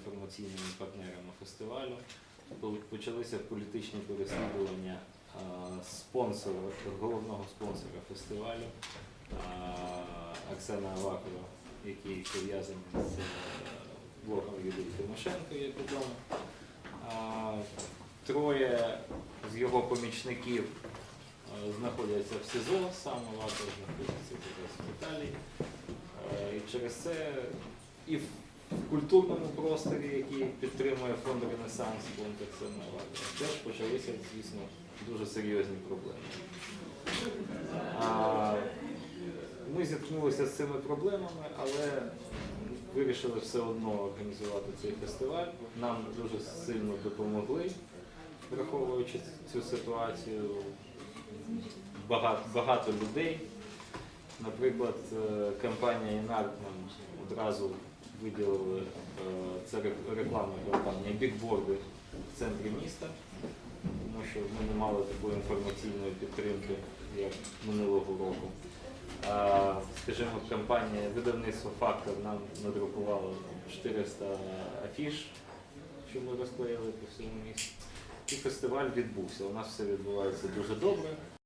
інформаційними партнерами фестивалю. Почалися політичні переслідування спонсора, головного спонсора фестивалю а, Арсена Авакова, який пов'язаний з е, блогом Юлії Тимошенко, як відомо. Троє з його помічників знаходяться в СІЗО, сам Аваков знаходиться в Італії. І через це і культурному просторі, який підтримує фонд Ренесанс, фонд Арсена Авакова, теж почалися, звісно, дуже серйозні проблеми. А, Ми зіткнулися з цими проблемами, але вирішили все одно організувати цей фестиваль. Нам дуже сильно допомогли, враховуючи цю ситуацію. Багато, багато людей. Наприклад, е, компанія Інарк нам одразу виділили е, це рек- рекламна кампанія бікборди в центрі міста, тому що ми не мали такої інформаційної підтримки, як минулого року. Скажімо, компанія видавництво Фактор нам надрукувало 400 афіш, що ми розклеїли по всьому місту. І фестиваль відбувся. У нас все відбувається дуже добре.